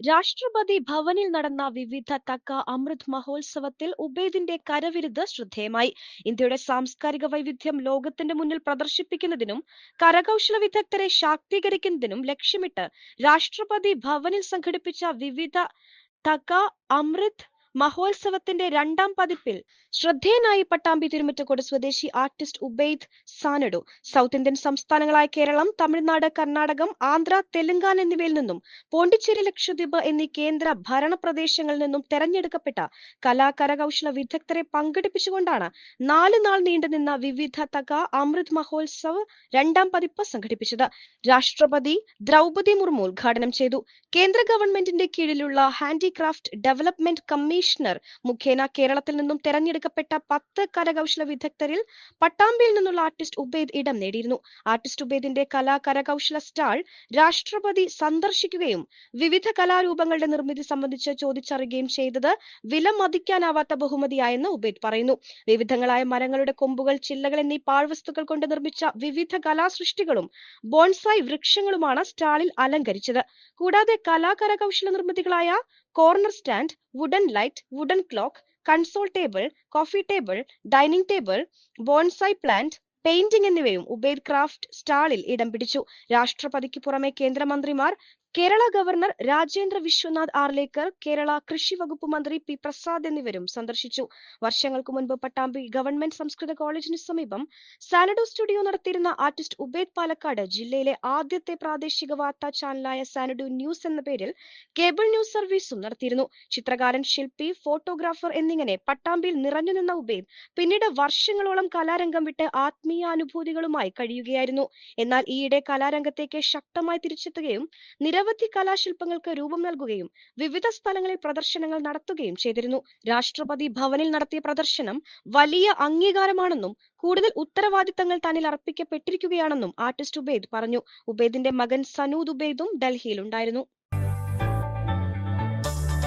രാഷ്ട്രപതി ഭവനിൽ നടന്ന വിവിധ തക്ക അമൃത് മഹോത്സവത്തിൽ ഉബൈദിന്റെ കരവിരുത് ശ്രദ്ധേയമായി. ഇന്ത്യയുടെ സാംസ്കാരിക വൈവിധ്യം ലോകത്തിന്റെ മുന്നിൽ പ്രദർശിപ്പിക്കുന്നതിനും കരകൗശല വിദഗ്ധരെ ശാക്തീകരിക്കുന്നതിനും ലക്ഷ്യമിട്ട് രാഷ്ട്രപതി ഭവനിൽ സംഘടിപ്പിച്ച വിവിധ തക്ക അമൃത് മഹോത്സവത്തിന്റെ രണ്ടാം പതിപ്പിൽ ശ്രദ്ധേയനായി പട്ടാമ്പി തിരുമറ്റക്കോട് സ്വദേശി artist Ubaid Xanadu south Indian സംസ്ഥാനങ്ങളായ Keralam Tamil Nadu Karnatakam Andhra Telangana എന്നിവയിൽ നിന്നും പോണ്ടിച്ചേരി ലക്ഷദ്വീപ് എന്നീ കേന്ദ്ര ഭരണ പ്രദേശങ്ങളിൽ നിന്നും തെരഞ്ഞെടുക്കപ്പെട്ട കലാകരകൗശല വിദഗ്ധരെ പങ്കെടുപ്പിച്ചുകൊണ്ടാണ് നാല് നാൾ നീണ്ടുനിന്ന വിവിധ തക അമൃത് മഹോത്സവ് രണ്ടാം പതിപ്പ് സംഘടിപ്പിച്ചത്. രാഷ്ട്രപതി ദ്രൗപതി മുർമു ഉദ്ഘാടനം ചെയ്തു. കേന്ദ്ര ഗവൺമെന്റിന്റെ കീഴിലുള്ള ഹാൻഡിക്രാഫ്റ്റ് ഡെവലപ്മെന്റ് കമ്മീഷണർ. മുഖേന കേരളത്തിൽ നിന്നും തെരഞ്ഞെടുക്കപ്പെട്ട പത്ത് കരകൗശല വിദഗ്ധരിൽ പട്ടാമ്പിയിൽ നിന്നുള്ള ആർട്ടിസ്റ്റ് ഉബൈദ് ഇടം നേടിയിരുന്നു. ആർട്ടിസ്റ്റ് ഉബൈദിന്റെ കലാ കരകൗശല സ്റ്റാൾ രാഷ്ട്രപതി സന്ദർശിക്കുകയും വിവിധ കലാരൂപങ്ങളുടെ നിർമ്മിതി സംബന്ധിച്ച് ചോദിച്ചറിയുകയും ചെയ്തത് വില മതിക്കാനാവാത്ത ബഹുമതിയായെന്ന് ഉബൈദ് പറയുന്നു. വിവിധങ്ങളായ മരങ്ങളുടെ കൊമ്പുകൾ ചില്ലകൾ എന്നീ പാഴ്വസ്തുക്കൾ കൊണ്ട് നിർമ്മിച്ച വിവിധ കലാസൃഷ്ടികളും ബോൺസായി വൃക്ഷങ്ങളുമാണ് സ്റ്റാളിൽ അലങ്കരിച്ചത്. കൂടാതെ കലാകരകൗശല നിർമ്മിതികളായ corner stand wooden light wooden clock console table coffee table dining table bonsai plant painting എന്നിവയും ഉബൈദ് ക്രാഫ്റ്റ് സ്റ്റാളിൽ ഇടം പിടിച്ചു. രാഷ്ട്രപതിക്ക് പുറമെ കേന്ദ്രമന്ത്രിമാർ കേരള ഗവർണർ രാജേന്ദ്ര വിശ്വനാഥ് ആർലേക്കർ കേരള കൃഷി വകുപ്പ് മന്ത്രി പി പ്രസാദ് എന്നിവരും സന്ദർശിച്ചു. വർഷങ്ങൾക്ക് മുൻപ് പട്ടാമ്പി ഗവൺമെന്റ് സംസ്കൃത കോളേജിന് സമീപം സാനഡോ സ്റ്റുഡിയോ നടത്തിയിരുന്ന ആർട്ടിസ്റ്റ് ഉബേദ് പാലക്കാട് ജില്ലയിലെ ആദ്യത്തെ പ്രാദേശിക വാർത്താ ചാനലായ സാനഡു ന്യൂസ് എന്ന പേരിൽ കേബിൾ ന്യൂസ് സർവീസും നടത്തിയിരുന്നു. ചിത്രകാരൻ ശില്പി ഫോട്ടോഗ്രാഫർ എന്നിങ്ങനെ പട്ടാമ്പിയിൽ നിറഞ്ഞു നിന്ന ഉബൈദ് പിന്നീട് വർഷങ്ങളോളം കലാരംഗം വിട്ട് ആത്മീയാനുഭൂതികളുമായി കഴിയുകയായിരുന്നു. എന്നാൽ ഈയിടെ കലാരംഗത്തേക്ക് ശക്തമായി തിരിച്ചെത്തുകയും നിരവധി കലാശില്പങ്ങൾക്ക് രൂപം നൽകുകയും വിവിധ സ്ഥലങ്ങളിൽ പ്രദർശനങ്ങൾ നടത്തുകയും ചെയ്തിരുന്നു. രാഷ്ട്രപതി ഭവനിൽ നടത്തിയ പ്രദർശനം വലിയ അംഗീകാരമാണെന്നും കൂടുതൽ ഉത്തരവാദിത്തങ്ങൾ തന്നിൽ അർപ്പിക്കപ്പെട്ടിരിക്കുകയാണെന്നും ആർട്ടിസ്റ്റ് ഉബേദ് പറഞ്ഞു. ഉബേദിന്റെ മകൻ സനൂദ് ഉബൈദും ഡൽഹിയിലുണ്ടായിരുന്നു.